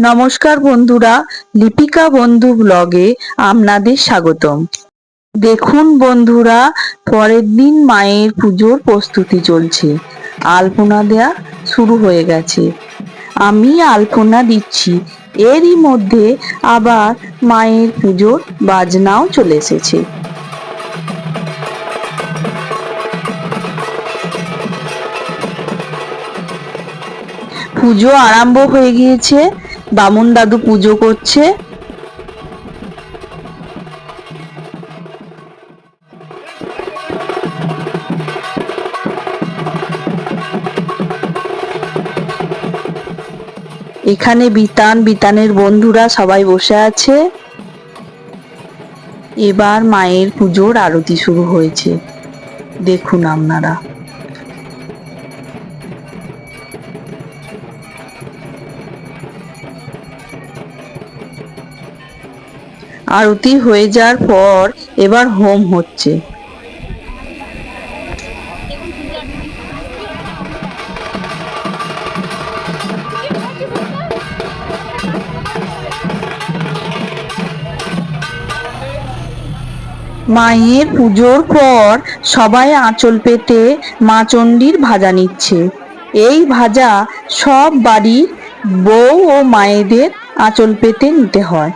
নমস্কার বন্ধুরা লিপিকা বন্ধু ব্লগে আপনাদের স্বাগতম। দেখুন বন্ধুরা, পরের দিন মায়ের পুজোর প্রস্তুতি চলছে। আলপনা দেয়া শুরু হয়ে গেছে। আমি আলপনা দিচ্ছি। এরই মধ্যে আবার মায়ের পুজোর বাজনাও চলে এসেছে। পুজো আরম্ভ হয়ে গিয়েছে। বামুন দাদু পুজো করছে। এখানে বিতান, বিতানের বন্ধুরা সবাই বসে আছে। এবার মায়ের পুজোর আরতি শুরু হয়েছে। দেখুন আপনারা। আরতি হয়ে যাওয়ার পর এবার হোম হচ্ছে। মায়ের পুজোর পর সবাই আঁচল পেতে মা চণ্ডীর ভাজা নিচ্ছে। এই ভাজা সব বাড়ির বউ ও মায়েদের আঁচল পেতে নিতে হয়।